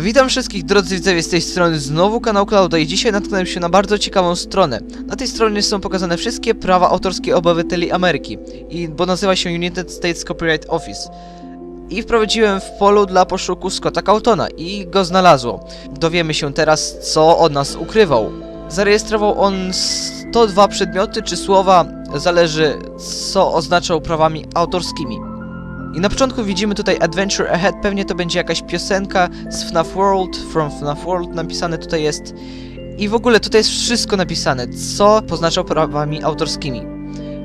Witam wszystkich drodzy widzowie z tej strony znowu kanał Clouda i dzisiaj natknąłem się na bardzo ciekawą stronę. Na tej stronie są pokazane wszystkie prawa autorskie obywateli Ameryki, i, bo nazywa się United States Copyright Office. I wprowadziłem w polu dla poszuku Scotta Cautona i go znalazło. Dowiemy się teraz, co od nas ukrywał. Zarejestrował on 102 przedmioty czy słowa, zależy co oznaczał prawami autorskimi. I na początku widzimy tutaj Adventure Ahead, pewnie to będzie jakaś piosenka z FNAF World, from FNAF World napisane tutaj jest. I w ogóle tutaj jest wszystko napisane, co poznaczał prawami autorskimi.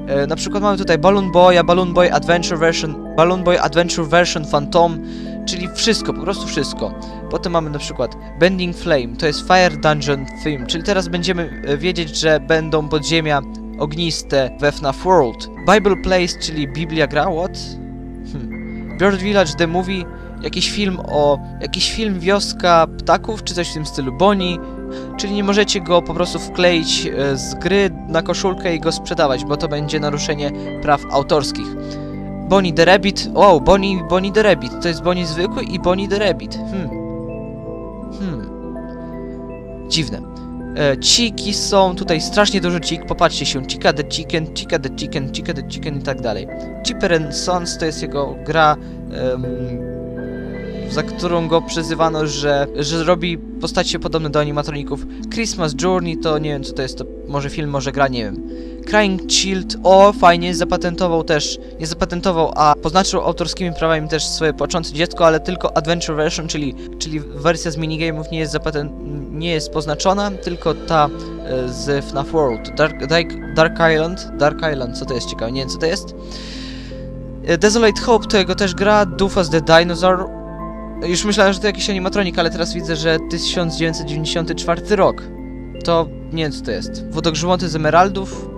E, na przykład mamy tutaj Balloon Boy, Balloon Boy Adventure Version, Balloon Boy Adventure Version Phantom, czyli wszystko, po prostu wszystko. Potem mamy na przykład Bending Flame, to jest Fire Dungeon Theme, czyli teraz będziemy e, wiedzieć, że będą podziemia ogniste we FNAF World. Bible Place, czyli Biblia gra, what? Bird Village The Movie, jakiś film o... jakiś film Wioska Ptaków, czy coś w tym stylu, Bonnie, czyli nie możecie go po prostu wkleić e, z gry na koszulkę i go sprzedawać, bo to będzie naruszenie praw autorskich. Bonnie the Rabbit, o, Bonnie, Bonnie the Rabbit, to jest Bonnie zwykły i Bonnie the Rabbit, hmm. Hmm. Dziwne. E, Ciki są tutaj strasznie dużo cik, popatrzcie się, Chica the Chicken, Chica the Chicken, Chica the Chicken i tak dalej. Chipper and Sons to jest jego gra, em, za którą go przyzywano, że, że robi postacie podobne do animatroników. Christmas Journey to nie wiem co to jest, to może film, może gra, nie wiem. Crying Child, o fajnie, zapatentował też, nie zapatentował, a poznaczył autorskimi prawami też swoje początki dziecko, ale tylko Adventure Version, czyli, czyli wersja z minigame'ów nie jest zapatent, nie jest poznaczona, tylko ta e, z FNAF World. Dark, Dark, Dark Island, Dark Island, co to jest ciekawe, nie wiem co to jest. E, Desolate Hope to jego też gra, Doofus the Dinosaur. Już myślałem, że to jakiś animatronik, ale teraz widzę, że 1994 rok. To nie wiem co to jest. Wodogrzmoty z emeraldów,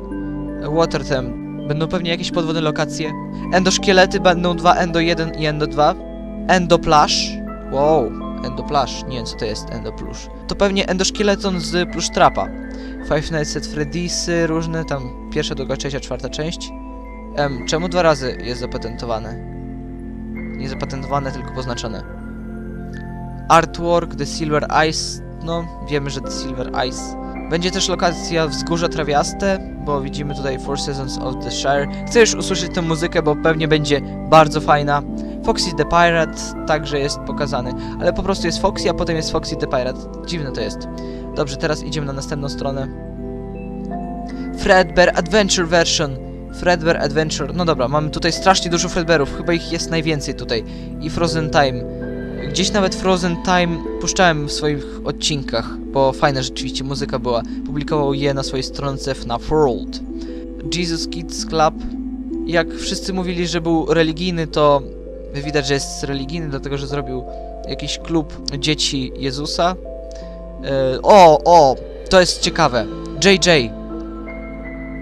Watertem. Będą pewnie jakieś podwodne lokacje. Endoszkielety będą dwa, Endo 1 i Endo 2. Endoplash. Wow, Endoplash. Nie wiem co to jest Endoplush. To pewnie endoszkieleton z Plush Trapa. Five Nights at Freddy'sy, różne tam pierwsza, druga, trzecia, czwarta część. Em, czemu dwa razy jest zapatentowane? Nie zapatentowane, tylko poznaczone. Artwork, The Silver Ice. No, wiemy, że The Silver Ice. Będzie też lokacja Wzgórza Trawiaste, bo widzimy tutaj Four Seasons of the Shire. Chcę już usłyszeć tę muzykę, bo pewnie będzie bardzo fajna. Foxy the Pirate także jest pokazany, ale po prostu jest Foxy, a potem jest Foxy the Pirate. Dziwne to jest. Dobrze, teraz idziemy na następną stronę. Fredbear Adventure Version. Fredbear Adventure. No dobra, mamy tutaj strasznie dużo Fredbearów, chyba ich jest najwięcej tutaj. I Frozen Time. Gdzieś nawet Frozen Time puszczałem w swoich odcinkach, bo fajna rzeczywiście muzyka była. Publikował je na swojej stronce FNAF World. Jesus Kids Club. Jak wszyscy mówili, że był religijny, to widać, że jest religijny, dlatego że zrobił jakiś klub dzieci Jezusa. E, o, o, to jest ciekawe. JJ.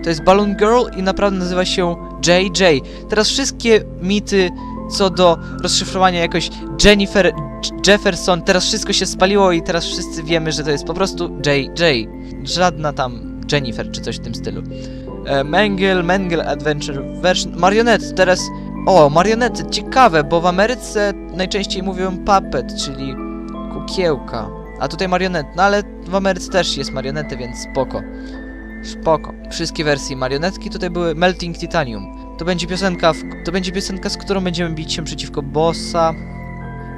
To jest Balloon Girl i naprawdę nazywa się JJ. Teraz wszystkie mity co do rozszyfrowania jakoś Jennifer Jefferson, teraz wszystko się spaliło i teraz wszyscy wiemy, że to jest po prostu JJ. Żadna tam Jennifer czy coś w tym stylu. E, Mengel Adventure Version, Marionette, teraz... O, marionety, ciekawe, bo w Ameryce najczęściej mówią puppet, czyli kukiełka. A tutaj marionet, no ale w Ameryce też jest marionety, więc spoko. Spoko. Wszystkie wersje marionetki tutaj były Melting Titanium. To będzie piosenka, w, to będzie piosenka, z którą będziemy bić się przeciwko bossa.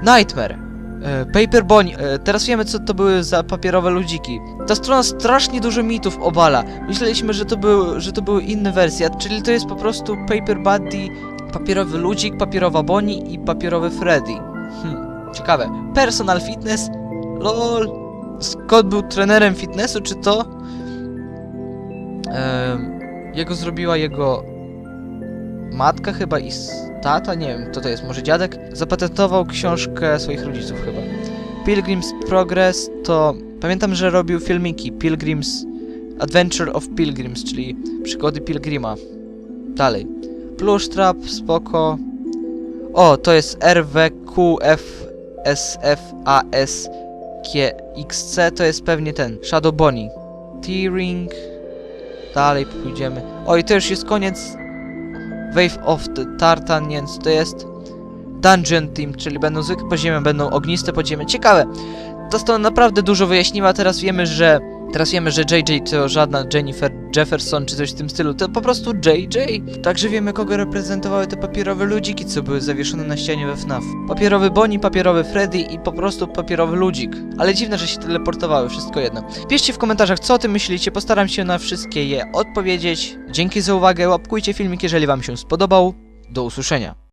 Nightmare. E, Paper Bonnie. E, teraz wiemy, co to były za papierowe ludziki. Ta strona strasznie dużo mitów obala. Myśleliśmy, że to, był, że to były inne wersje, czyli to jest po prostu Paper Buddy, papierowy ludzik, papierowa Bonnie i papierowy Freddy. Hmm, ciekawe. Personal Fitness. LOL. Scott był trenerem fitnessu, czy to? Em, jego zrobiła jego matka chyba i tata, nie wiem kto to jest, może dziadek, zapatentował książkę swoich rodziców chyba. Pilgrim's Progress to... Pamiętam, że robił filmiki Pilgrims... Adventure of Pilgrims, czyli przygody Pilgrima. Dalej. Plush Trap, spoko. O, to jest RWQFSFASKXC, to jest pewnie ten, Shadow Bonnie. Tearing... Dalej pójdziemy. O, i to już jest koniec Wave of the Tartan, co to jest. Dungeon Team, czyli będą zwykłe podziemia, będą ogniste podziemia. Ciekawe. To naprawdę dużo wyjaśniła, teraz wiemy, że Teraz wiemy, że JJ to żadna Jennifer Jefferson czy coś w tym stylu, to po prostu JJ. Także wiemy, kogo reprezentowały te papierowe ludziki, co były zawieszone na ścianie we FNAF. Papierowy Bonnie, papierowy Freddy i po prostu papierowy ludzik. Ale dziwne, że się teleportowały, wszystko jedno. Piszcie w komentarzach, co o tym myślicie, postaram się na wszystkie je odpowiedzieć. Dzięki za uwagę, łapkujcie filmik, jeżeli wam się spodobał. Do usłyszenia.